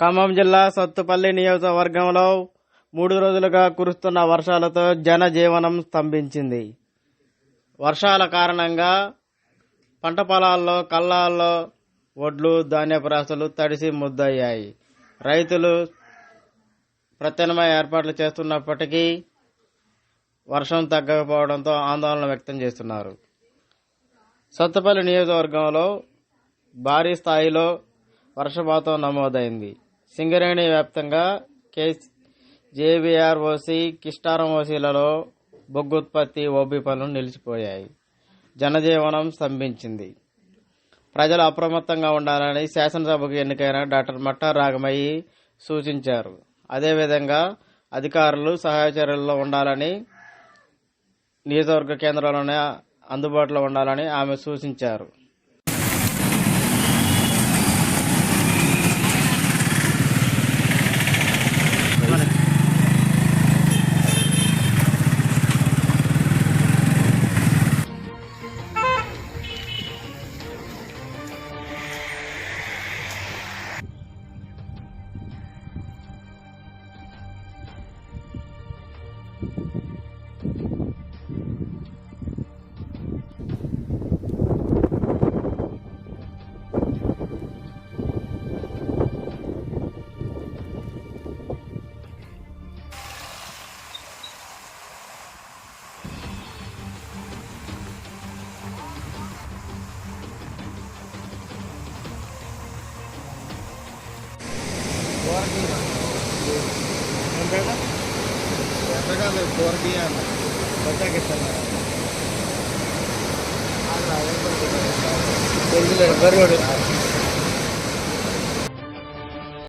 ఖమ్మం జిల్లా సత్తుపల్లి నియోజకవర్గంలో మూడు రోజులుగా కురుస్తున్న వర్షాలతో జనజీవనం స్తంభించింది. వర్షాల కారణంగా పంట పొలాల్లో కళ్ళాల్లో వడ్లు ధాన్యపు రాసులు తడిసి ముద్దయ్యాయి. రైతులు ప్రత్యామ్నాయ ఏర్పాట్లు చేస్తున్నప్పటికీ వర్షం తగ్గకపోవడంతో ఆందోళన వ్యక్తం చేస్తున్నారు. సత్తుపల్లి నియోజకవర్గంలో భారీ స్థాయిలో వర్షపాతం నమోదైంది. సింగరేణి వ్యాప్తంగా కే జేబీఆర్ఓసి కిష్టారం ఓసీలలో బొగ్గు ఉత్పత్తి ఓబీ పనులు నిలిచిపోయాయి. జనజీవనం స్తంభించింది. ప్రజలు అప్రమత్తంగా ఉండాలని శాసనసభకు ఎన్నికైన డాక్టర్ మట్టా రాగమయ్యి సూచించారు. అదేవిధంగా అధికారులు సహాయ చర్యల్లో ఉండాలని నియోజకవర్గ కేంద్రాల్లోనే అందుబాటులో ఉండాలని ఆమె సూచించారు. Warning. Yang berapa? ఎర్రగాదు కూరగాయలు బొత్తాకెత్తాను తెలుసులేదు